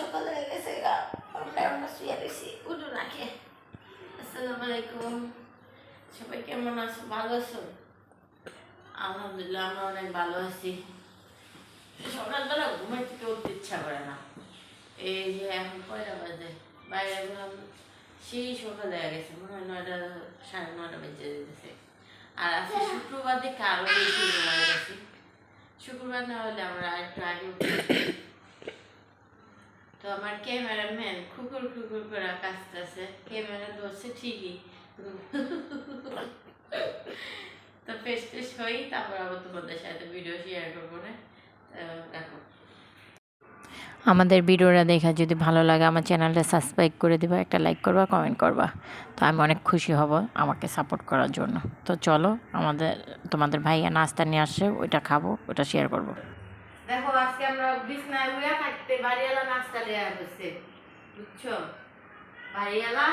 সকালে হয়ে গেছে আলাইকুম। সবাই কেমন আছো? ভালো আছো? আলহামদুলিল্লাহ, আমরা অনেক ভালো আছি। ঘুমের থেকে উঠতে ইচ্ছা করে না। এই যে এখন কয়টা বাজে? বাইরে সেই সকালে হয়ে গেছে। মনে হয় নয়টা, সাড়ে নয়টা বেজে যেতেছে। আর শুক্রবার দেখে আরও বেশি গেছি। শুক্রবার না হলে আমরা একটু আগে আমার ক্যামেরাম্যান খুকুর খুকুর করে কাজতেছে ক্যামেরা ধরছে ঠিকই। তো ফেস টেস হই তারপর আবার তোমাদের সাথে ভিডিও শেয়ার করব না? দেখো। আমাদের ভিডিওটা দেখা যদি ভালো লাগে আমার চ্যানেলটা সাবস্ক্রাইব করে দিবা, একটা লাইক করবা কমেন্ট করবা। তো আমি অনেক খুশি হব আমাকে সাপোর্ট করার জন্য। তো চলো আমাদের, তোমাদের ভাইয়া নাস্তা নিয়ে আসছে, ওইটা খাব ওটা শেয়ার করব। দেখো, আজকে আমরা বিছনায় উড়া থাকতে বাড়িওয়ালা নাস্তা দেওয়া হচ্ছে বুঝছ? বাড়িওয়ালা?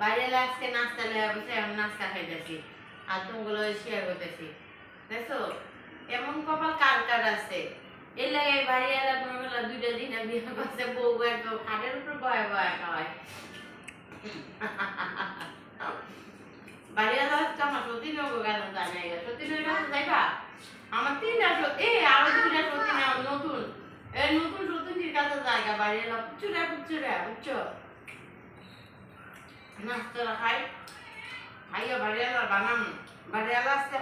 বাড়িওয়ালা আজকে নাস্তা হচ্ছে এখন নাস্তা খাইতেছি। আর শেয়ার করতেছি। এমন কপাল কার কার আছে? এই লাগে বাড়িওয়ালা দুইটা দিন বিয়ে করছে, বউ একদম খাটের উপর বয়ে বয়ে খাওয়ায়। বাড়িওয়ালা আমার সত্যি নগো কেন জানে সত্যি যাইবা? আমার তিনটা সত্যি এই আরও দুইটা সত্যি না নতুন। এই নতুন কাছে জায়গা নাস্তা খাই খাইয়া বাড়িওয়ালা বানাম আছে।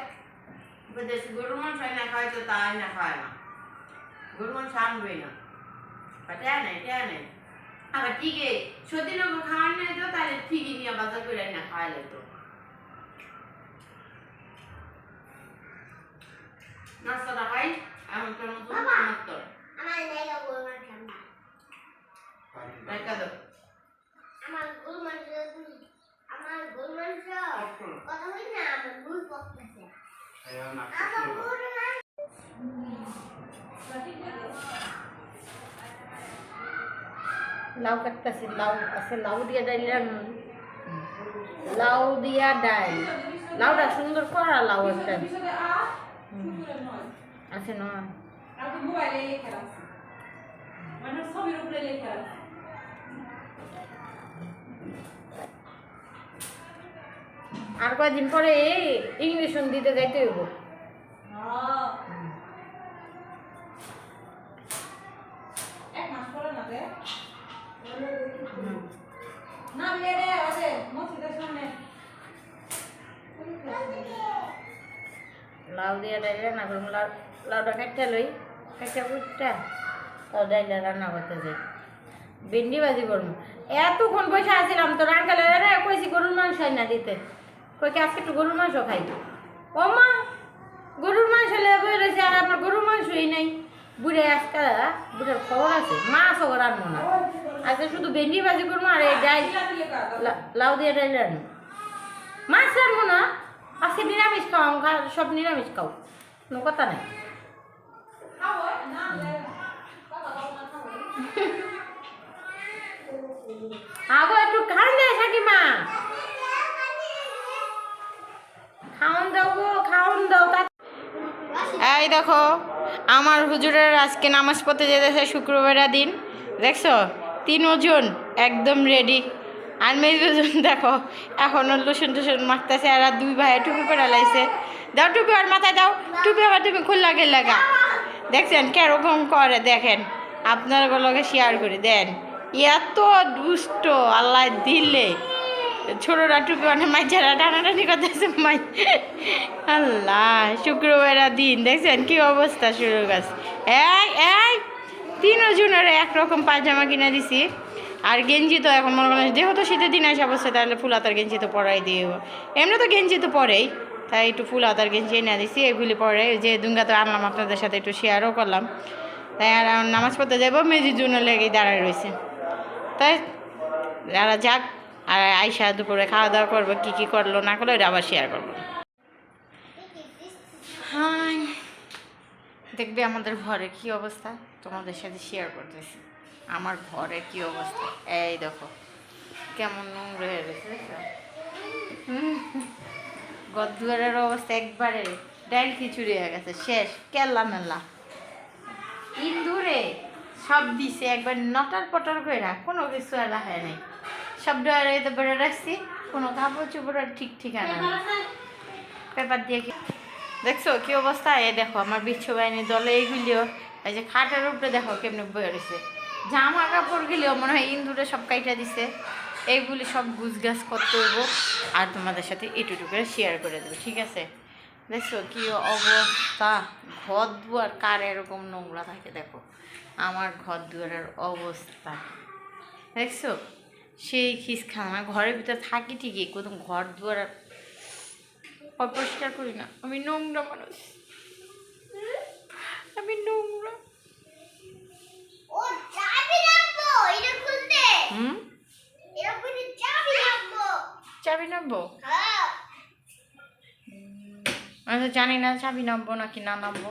দেশি গরু মাংস না খায় তো তাই না খায় না। গরু মাংস না। নেই এটা নেই। আবার ঠিকই সত্যি নগর খাওয়ার নেই তো, তাহলে ঠিকই নিয়ে বাজার করে না খাওয়ালে তো নাস্তাটা খাই এমন কেমন নাস্তা আমার জায়গা গরু মাংস না দেখা দাও আমার গরু মাংস আমার গরু মাংস কথা বলি না আমার ভুল পকতেছে আমার গরু মাংস লাউ কাটতেছি লাউ আছে লাউ দিয়া ডাইলাম লাউ দিয়া ডাইল লাউটা সুন্দর করা লাউ একটা হুম। আছে নয় আমি মোবাইলে লেখা আছে মানে ছবির উপরে লেখা আছে আর কয়দিন পরে ইংলিশ দিতে যাইতে হইব? এক মাস পরে না বিয়ে রে আছে মসজিদের সামনে লাউ দিয়া ডাইল রান্না করব লাউ লাউটা কাটতে লই কাটতে কুটটা তাও ডাইলে রান্না করতে যাই। ভেন্ডি ভাজি করব এতক্ষণ বসে আছিলাম তো রে, কইছি গরুর মাংস না দিতে। কই কি আজকে একটু গরুর মাংস খাই? ও মা, গরুর মাংস লেগে বই রয়েছে আর আপনার গরুর মাংসই নাই। বুড়ে আজকে, বুড়ের খবর আছে, মাছও রান্না না। আজকে শুধু ভেন্ডি ভাজি করব আর এই ডাইল লাউ দিয়ে ডাইল রান্না। মাছ রান্না না? আজকে নিরামিষ খাও সব নিরামিষ খাও। কোনো কথা নাই। আগো, একটু খান দে সাকিমা। খাওন দাও গো, খাওন দাও এই দেখো, আমার হুজুরের আজকে নামাজ পড়তে যেতেছে শুক্রবারের দিন। দেখছ? তিন ওজন, একদম রেডি আর মেজ ওজন দেখো, এখনও লুসুন টুসুন মাখতেছে আর দুই ভাই টুপি পরে লাইছে। দাও টুপি আর মাথায় দাও, টুপি আবার তুমি খুললা গেল দেখছেন কেরকম করে, দেখেন। আপনার গুলোকে শেয়ার করে, দেন। এত দুষ্ট, আল্লাহ দিলে। ছোটরা টুপি মানে মাইজারা টানাটানি করতেছে, মাই। আল্লাহ শুক্রবার দিন, দেখছেন কি অবস্থা শুরু গাছ। এই এই তিন জনের একরকম পায়জামা কিনে দিছি। আর গেঞ্জি তো এখন মনে করেন যেহেতু শীতের দিন আসে অবশ্যই তাহলে ফুল হাতার গেঞ্জি তো পরাই দিও। এমনি তো গেঞ্জি তো পরেই, তাই একটু ফুল হাতার গেঞ্জি এনে দিছি, এগুলি পরে যে দুঙ্গা তো আনলাম আপনাদের সাথে একটু শেয়ারও করলাম। তাই আর নামাজ পড়তে যাব মেজির জন্য লেগেই দাঁড়ায় রয়েছে। তাই যারা যাক, আর আইসা দুপুরে খাওয়া দাওয়া করব, কী কী করল না করল, এটা আবার শেয়ার করব। হাই, দেখবে আমাদের ঘরে কি অবস্থা? তোমাদের সাথে শেয়ার করতেছি। আমার ঘরে কি অবস্থা? এই দেখো, কেমন নোংরা হয়ে গেছে, দেখছ? গদুয়ারের অবস্থা একবারে ডাইল খিচুড়ি হয়ে গেছে, শেষ, কেল্লা মেলা ইন্দুরে সব দিছে, একবার নটার পটার করে কোনো কিছু আর রাখে নাই। সব ডয়ারে বেড়ে রাখছি, কোনো কাপড় চোপড় আর ঠিক ঠিকানা। পেপার দিয়ে দেখছ কি অবস্থা? এ দেখো, আমার বিচ্ছু বাহিনীর দলে এইগুলিও এই যে খাটের উপরে দেখো কেমনি বয়ে রয়েছে জামা কাপড় গুলিও মনে হয় ইন্দুরে সব কাইটা দিছে। এইগুলি সব গুছগাছ করতে হইব। আর তোমাদের সাথে এটুটু করে শেয়ার করে দেবো, ঠিক আছে? দেখছ কি অবস্থা? ঘর দুয়ার কার এরকম নোংরা থাকে দেখো। আমার ঘর দুয়ারের অবস্থা। দেখছ? সেই খিসখানা ঘরের ভিতরে থাকি ঠিকই কোথাও ঘর দুয়ার অপরিষ্কার করি না। আমি নোংরা মানুষ। আমি নোংরা ও চাবি রাখব এটা খুলতে হুম? চাবি নামবো? হ্যাঁ। আমি তো জানি না চাবি নামবো নাকি না নামবো।